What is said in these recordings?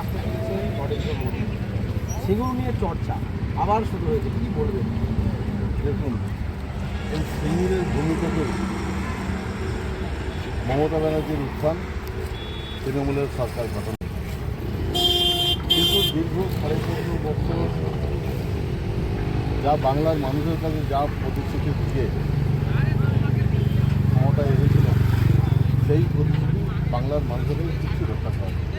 আসতে চলেছে নরেন্দ্র মোদী সেগুলো নিয়ে চর্চা। আবার শুরু হয়েছে, কি বলবেন দেখুন, এই সিঙ্গুরের ভূমি থেকে মমতা ব্যানার্জির উত্থান, তৃণমূলের সরকার গঠন। কিন্তু দীর্ঘ সাড়ে চোদ্দ বছর যা বাংলার মানুষের কাছে যা প্রতিশ্রুতি দিয়ে ক্ষমতায় এসেছিল, সেই প্রতিশ্রুতি বাংলার মানুষের কিছু রক্ষা করে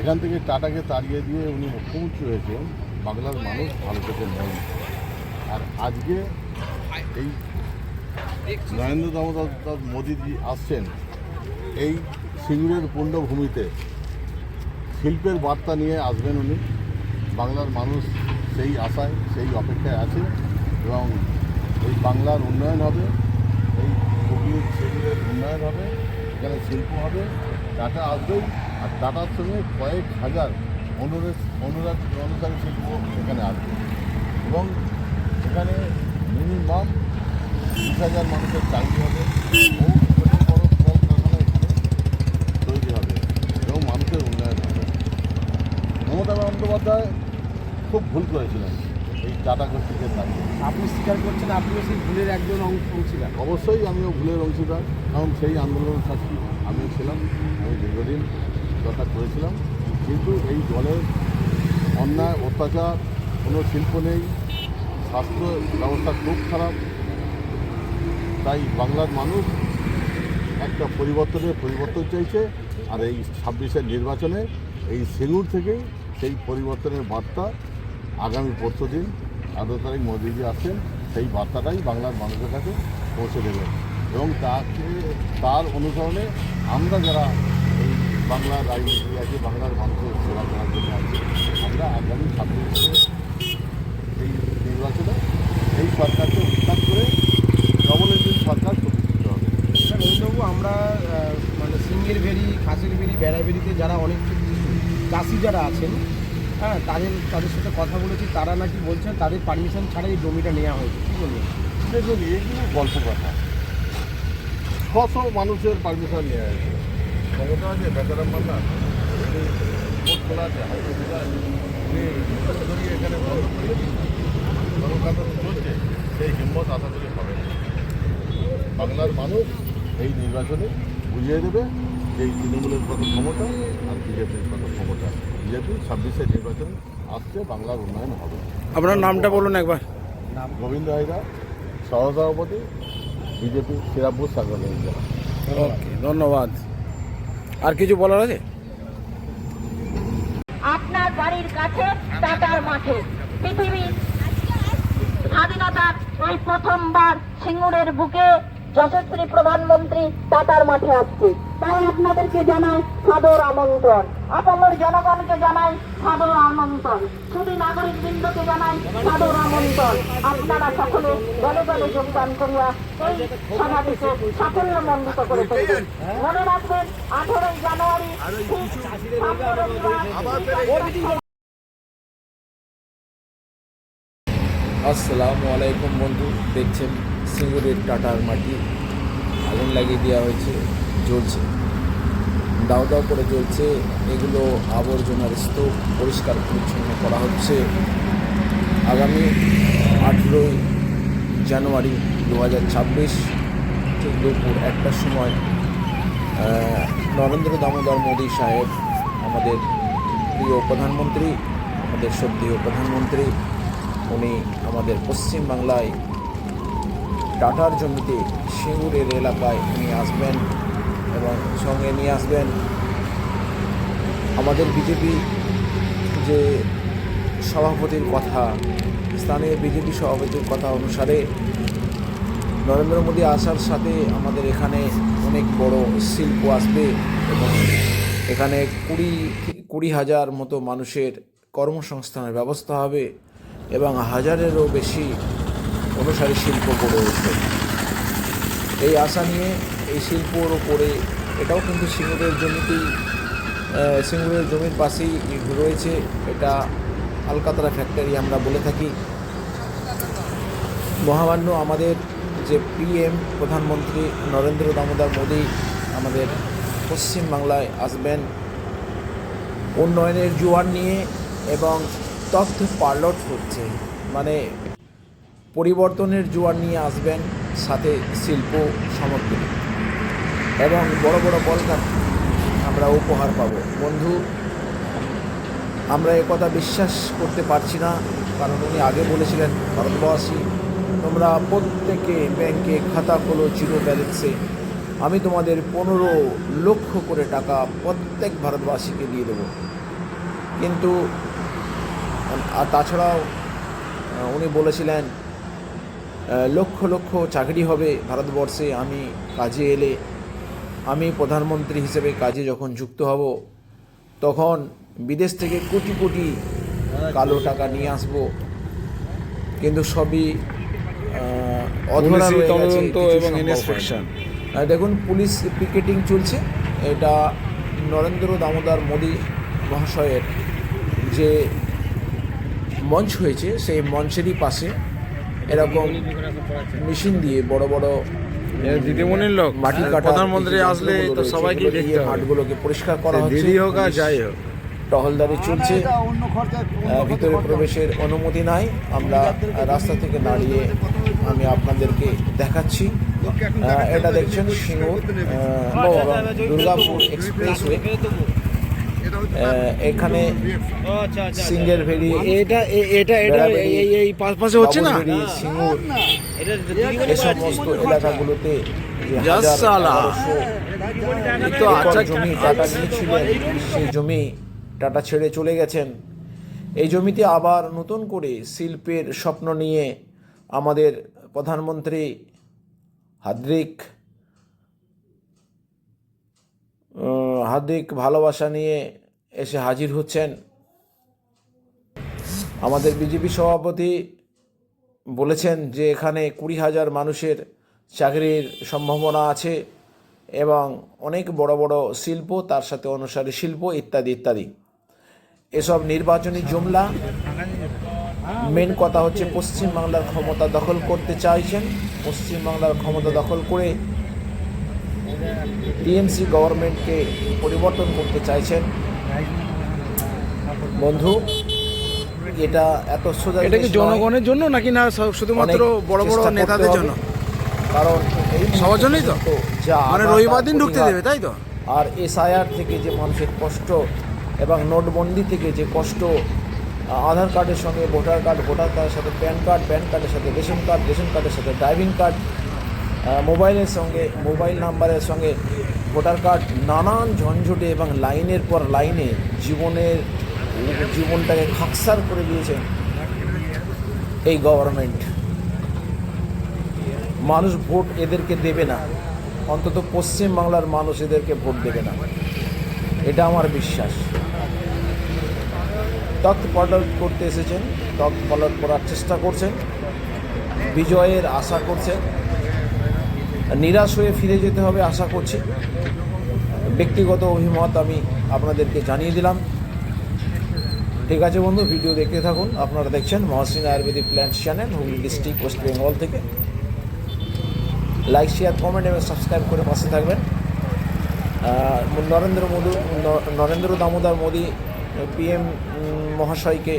এখান থেকে টাটাকে তাড়িয়ে দিয়ে উনি মুখ্যমন্ত্রী হয়েছেন, বাংলার মানুষ ভালো থেকে নেয় আর আজকে এই নরেন্দ্র দামোদর মোদীজি আসছেন, এই সিঙ্গুরের পূর্ণভূমিতে শিল্পের বার্তা নিয়ে আসবেন উনি। বাংলার মানুষ সেই আশায়, সেই অপেক্ষায় আছে এবং এই বাংলার উন্নয়ন হবে, এই হুগলির সিঙ্গুরের উন্নয়ন হবে, এখানে শিল্প হবে। টাটা আসবেই আর টাটার সঙ্গে কয়েক হাজার অনুরাগ অনুরাগ অনুসারী শিল্প এখানে আসবে। এবং এখানে মিনিমাম বিশ হাজার মানুষের চাকরি হবে বহু ছোটো বড় কলকারখানা এখানে তৈরি হবে এবং মানুষের উন্নয়ন হবে। মমতা বন্দ্যোপাধ্যায় খুব ভুল করেছিলেন এই টাটা গোষ্ঠীকে তাড়িয়ে আপনি স্বীকার করছেন আপনিও সেই ভুলের একজন অংশ ছিলেন অবশ্যই আমিও ভুলের অংশীদার কারণ সেই আন্দোলন সাক্ষী আমিও ছিলাম, আমি দীর্ঘদিন দরকার করেছিলাম। কিন্তু এই দলের অন্যায়, অত্যাচার, কোনো শিল্প নেই, স্বাস্থ্য ব্যবস্থা খুব খারাপ। তাই বাংলার মানুষ একটা পরিবর্তনের পরিবর্তন চাইছে, আর এই ছাব্বিশের নির্বাচনে এই সিঙ্গুর থেকেই সেই পরিবর্তনের বার্তা আগামী পরশু দিন, আঠারো তারিখ মোদীজি আসছেন, সেই বার্তাটাই বাংলার মানুষের কাছে পৌঁছে দেবেন এবং তাকে, তার অনুসরণে আমরা যারা এই বাংলার রাজনীতি আছে বাংলার মানুষের সেবা করার জন্য আছে আমরা আগামী ছাব্বিশে এই নির্বাচনে এই সরকারকে উৎখাত করে ডবল ইঞ্জিন সরকার প্রতিষ্ঠিত হবে। স্যার আমরা মানে সিঙ্গের ভেরি খাসির ভেরি বেড়াভেরিতে যারা অনেক চাষি যারা আছেন হ্যাঁ তাদের তাদের সাথে কথা বলেছি তারা নাকি বলছেন তাদের পারমিশন ছাড়াই এই জমিটা নেওয়া হয়েছে। কী বলবেন? দেখুন এগুলো গল্প কথা। ছশো মানুষের পারমিশন নেওয়া হয়েছে ক্ষমতা আছে বেচারাম মান্না কোর্ট খোলা আছে হাইকোর্ট খোলা আছে। উনি এখানে বন্ধ করে কর্মকাণ্ড চলছে সেই হিম্মত আশা করি হবে না। বাংলার মানুষ এই নির্বাচনে বুঝিয়ে দেবে যে এই তৃণমূলের কত ক্ষমতা আর বিজেপির কত ক্ষমতা। বিজেপি ছাব্বিশের নির্বাচন আসছে বাংলার উন্নয়ন হবে। আপনার নামটা বলুন একবার। নাম গোবিন্দ হাইদা সহসভাপতি বিজেপি শ্রীরামপুর সাংগঠনিক জেলা ওকে ধন্যবাদ। আর কিছু বলার আছে? আপনার বাড়ির কাছে টাটার মাঠে। পৃথিবীর স্বাধীনতার ওই প্রথমবার সিঙ্গুরের বুকে যশস্বী প্রধানমন্ত্রী টাটার মাঠে আসছে। তাই আপনাদেরকে জানাই সাদর আমন্ত্রণ। আপনার জনগণকে জানাই সাদর আমন্ত্রণ। শুধু নাগরিক বৃন্দকে জানাই সাদর আমন্ত্রণ। আপনারা সকলে দলে দলে যোগদান করিয়া এই সমাবেশে সাফল্য মণ্ডিত করে তুলবেন মনে রাখবেন, আঠারোই জানুয়ারি আসসালামু আলাইকুম বন্ধু, দেখছেন সিঙ্গুরের টাটার মাটি। আগুন লাগিয়ে দেওয়া হয়েছে, জ্বলছে। দাও দাও করে চলছে এগুলো আবর্জনার স্তূপ পরিষ্কার পরিচ্ছন্ন করা হচ্ছে। আগামী আঠেরোই জানুয়ারি দু হাজার ছাব্বিশ, ঠিক দুপুর একটার সময় নরেন্দ্র দামোদর মোদী সাহেব, আমাদের প্রিয় প্রধানমন্ত্রী, আমাদের শ্রদ্ধেয় প্রধানমন্ত্রী, উনি আমাদের পশ্চিম বাংলায় টাটার জমিতে সিঙ্গুরের এলাকায় উনি আসবেন। এবং সঙ্গে নিয়ে আসবেন আমাদের বিজেপি যে সভাপতির কথা, স্থানীয় বিজেপি সভাপতির কথা অনুসারে নরেন্দ্র মোদী আসার সাথে আমাদের এখানে অনেক বড় শিল্প আসবে এবং এখানে কুড়ি কুড়ি হাজার মতো মানুষের কর্মসংস্থানের ব্যবস্থা হবে এবং হাজারেরও বেশি অনুসারী শিল্প গড়ে উঠবে। এই আশা নিয়ে এই শিল্পর ওপরে এটাও কিন্তু সিঙ্গুরের জমিতেই সিঙ্গুরের জমির পাশেই রয়েছে এটা আলকাতরা ফ্যাক্টরি আমরা বলে থাকি। মহামান্য আমাদের যে পিএম প্রধানমন্ত্রী নরেন্দ্র দামোদর মোদী আমাদের পশ্চিম বাংলায় আসবেন। উন্নয়নের জোয়ার নিয়ে এবং তথ্য পালট হচ্ছে মানে পরিবর্তনের জোয়ার নিয়ে আসবেন, সাথে শিল্প সামগ্রী এবং বড় বড় কলকারখানা আমরা উপহার পাব। বন্ধু, আমরা কথা বিশ্বাস করতে পারছি না, কারণ উনি আগে বলেছিলেন, ভারতবাসী, তোমরা প্রত্যেকে ব্যাংকে খাতা খোলো জিরো ব্যালেন্সে। আমি তোমাদের পনেরো লক্ষ করে টাকা প্রত্যেক ভারতবাসীকে দিয়ে দেবো। কিন্তু, আর তাছাড়াও উনি বলেছিলেন লক্ষ লক্ষ চাকরি হবে ভারতবর্ষে, আমি কাজে এলে আমি প্রধানমন্ত্রী হিসেবে কাজে যখন যুক্ত হব তখন বিদেশ থেকে কোটি কোটি কালো টাকা নিয়ে আসব। কিন্তু সবই অধরা রয়ে গেছে। দেখুন পুলিশ পিকেটিং চলছে। এটা নরেন্দ্র দামোদর মোদী মহাশয়ের যে মঞ্চ হয়েছে সেই মঞ্চেরই পাশে এরকম মেশিন দিয়ে বড় বড় দিদিমণির লোক মাটি আর কাটা প্রধানমন্ত্রী আসলে তো সবাইকে দেখতে মাঠগুলোকে পরিষ্কার করা হচ্ছে দিদি হোক আর যাই হোক। টহলদারি চলছে। আহ, ভিতরে প্রবেশের অনুমতি নাই। আমরা রাস্তা থেকে দাঁড়িয়ে আমি আপনাদেরকে দেখাচ্ছি। আহ, এটা দেখছেন সিঙ্গুর দুর্গাপুর এক্সপ্রেসওয়ে। এখানে সিঙ্গের ভেরি এটা এটা এটা এই এই পাশ পাশে হচ্ছে না? সিঙ্গুর এই সমস্ত এলাকাগুলোতে আচ্ছা জমি টাটা নিয়েছিলেন সেই জমি টাটা ছেড়ে চলে গেছেন। এই জমিতে আবার নতুন করে শিল্পের স্বপ্ন নিয়ে আমাদের প্রধানমন্ত্রী হাদ্রিক হার্দিক ভালোবাসা নিয়ে এসে হাজির হচ্ছেন। আমাদের বিজেপি সভাপতি বলেছেন যে এখানে কুড়ি হাজার মানুষের চাকরির সম্ভাবনা আছে এবং অনেক বড় বড় শিল্প, তার সাথে অনুসারী শিল্প ইত্যাদি ইত্যাদি। এসব নির্বাচনী জুমলা মেন কথা হচ্ছে পশ্চিমবাংলার ক্ষমতা দখল করতে চাইছেন। পশ্চিমবাংলার ক্ষমতা দখল করে টিএমসি গভর্নমেন্টকে পরিবর্তন করতে চাইছেন। বন্ধু এটা এত সোজা এটা কি জনগণের জন্য নাকি না শুধুমাত্র বড় বড় নেতাদের জন্য? কারণ এই সবার জন্যই তো? যা মানে রবিবার দিন ঢুকতে দেবে তাই তো? আর এসআইআর থেকে যে মানুষের কষ্ট এবং নোটবন্দি থেকে যে কষ্ট আধার কার্ডের সঙ্গে ভোটার কার্ড ভোটার কার্ডের সাথে প্যান কার্ড প্যান কার্ডের সাথে রেশন কার্ড রেশন কার্ডের সাথে ড্রাইভিং কার্ড মোবাইলের সঙ্গে, মোবাইল নাম্বারের সঙ্গে ভোটার কার্ড নানান ঝঞ্ঝটে এবং লাইনের পর লাইনে জীবনের, জীবনটাকে খাকসার করে দিয়েছে এই গভর্নমেন্ট। মানুষ ভোট এদেরকে দেবে না। অন্তত পশ্চিম বাংলার মানুষ এদেরকে ভোট দেবে না। এটা আমার বিশ্বাস। তথ্য পালট করতে এসেছেন তথ্য পালট করার চেষ্টা করছেন, বিজয়ের আশা করছেন। নিরাশ হয়ে ফিরে যেতে হবে আশা করছি। ব্যক্তিগত অভিমত আমি আপনাদেরকে জানিয়ে দিলাম। ঠিক আছে বন্ধু, ভিডিও দেখতে থাকুন। আপনারা দেখছেন Mohsin ayurvedic plant channel, Hooghly district West Bengal থেকে। লাইক শেয়ার কমেন্ট এবং সাবস্ক্রাইব করে পাশে থাকবেন। নরেন্দ্র মোদী, নরেন্দ্র দামোদর মোদী, পিএম মহাশয়কে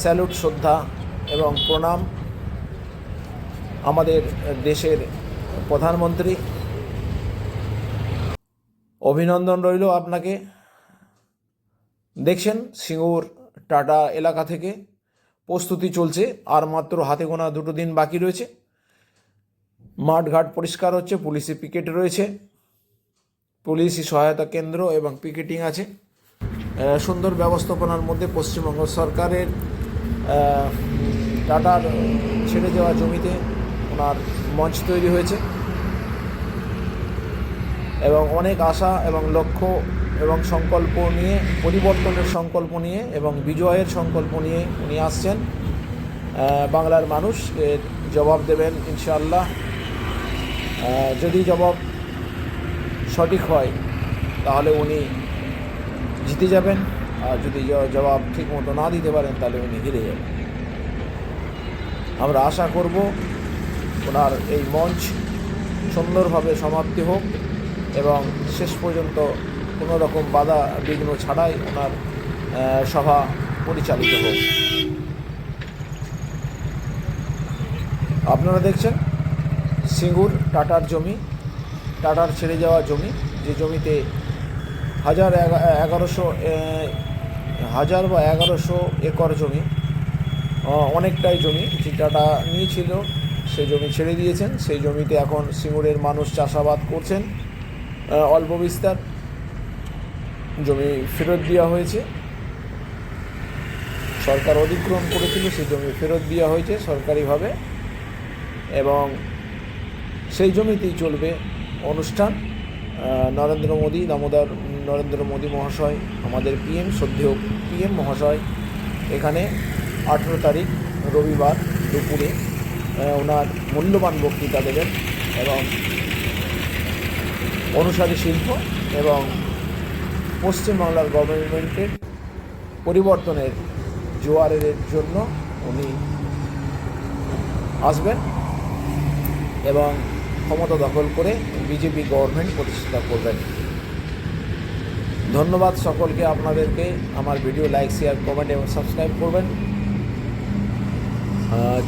স্যালুট, শ্রদ্ধা এবং প্রণাম। আমাদের দেশের প্রধানমন্ত্রী, অভিনন্দন রইল আপনাকে। দেখছেন, সিঙ্গুর, টাটা এলাকা থেকে প্রস্তুতি চলছে, আর মাত্র হাতে গোনা দুটো দিন বাকি রয়েছে। মাঠঘাট পরিষ্কার হচ্ছে, পুলিশি পিকেট রয়েছে, পুলিশি সহায়তা কেন্দ্র এবং পিকেটিং আছে। সুন্দর ব্যবস্থাপনার মধ্যে পশ্চিমবঙ্গ সরকারের টাটার ছেড়ে যাওয়া জমিতে ওনার মঞ্চ তৈরি হয়েছে। এবং অনেক আশা এবং লক্ষ্য এবং সংকল্প নিয়ে, পরিবর্তনের সংকল্প নিয়ে এবং বিজয়ের সংকল্প নিয়ে উনি আসছেন। বাংলার মানুষ এর জবাব দেবেন ইনশাআল্লাহ। যদি জবাব সঠিক হয়, তাহলে উনি জিতে যাবেন। আর যদি জবাব ঠিক মতো না দিতে পারেন, তাহলে উনি হেরে যাবেন। আমরা আশা করব ওনার এই মঞ্চ সুন্দরভাবে সমাপ্তি হোক এবং শেষ পর্যন্ত কোনো রকম বাধা বিঘ্ন ছাড়াই ওনার সভা পরিচালিত হোক। আপনারা দেখছেন সিঙ্গুর টাটার জমি, টাটার ছেড়ে যাওয়া জমি, যে জমিতে হাজার এগা- এগারোশো হাজার বা এগারোশো একর জমি অনেকটাই জমি, যে টাটা নিয়েছিল সেই জমি ছেড়ে দিয়েছেন। সেই জমিতে এখন সিঙ্গুরের মানুষ চাষাবাদ করছেন অল্প বিস্তার। জমি ফেরত দেওয়া হয়েছে। সরকার অধিগ্রহণ করেছিল, সেই জমি ফেরত দেওয়া হয়েছে সরকারিভাবে এবং সেই জমিতেই চলবে অনুষ্ঠান। নরেন্দ্র মোদী, দামোদর নরেন্দ্র মোদী মহাশয়, আমাদের পিএম শ্রদ্ধেয় পিএম মহাশয় এখানে আঠেরো তারিখ রবিবার দুপুরে ওনার মূল্যবান বক্তৃতা দেবেন এবং অনুসারী শিল্প এবং পশ্চিমবাংলার গভর্নমেন্টের পরিবর্তনের জোয়ারের জন্য উনি আসবেন এবং ক্ষমতা দখল করে বিজেপি গভর্নমেন্ট প্রতিষ্ঠা করবেন। ধন্যবাদ সকলকে আপনাদেরকে। আমার ভিডিও লাইক শেয়ার কমেন্ট এবং সাবস্ক্রাইব করবেন।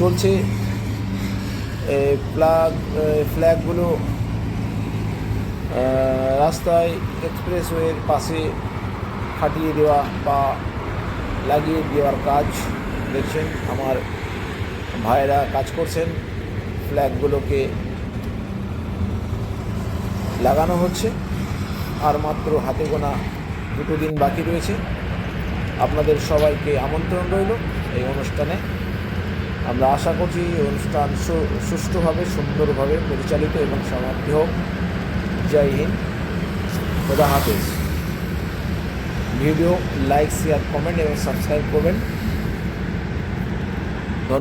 চলছে ফ্ল্যাগ ফ্ল্যাগগুলো রাস্তায় এক্সপ্রেসওয়ের পাশে ফাটিয়ে দেওয়া বা লাগিয়ে দেওয়ার কাজ দেখছেন আমার ভাইরা কাজ করছেন। ফ্ল্যাগগুলোকে লাগানো হচ্ছে। আর মাত্র হাতে গোনা দুটো দিন বাকি রয়েছে। আপনাদের সবাইকে আমন্ত্রণ রইল এই অনুষ্ঠানে। আমরা আশা করছি অনুষ্ঠান সুষ্ঠুভাবে, সুন্দরভাবে পরিচালিত এবং সমাপ্তি হোক। জয় হিন্দ। খোদা হাফেজ। ভিডিও লাইক, শেয়ার, কমেন্ট এবং সাবস্ক্রাইব করবেন।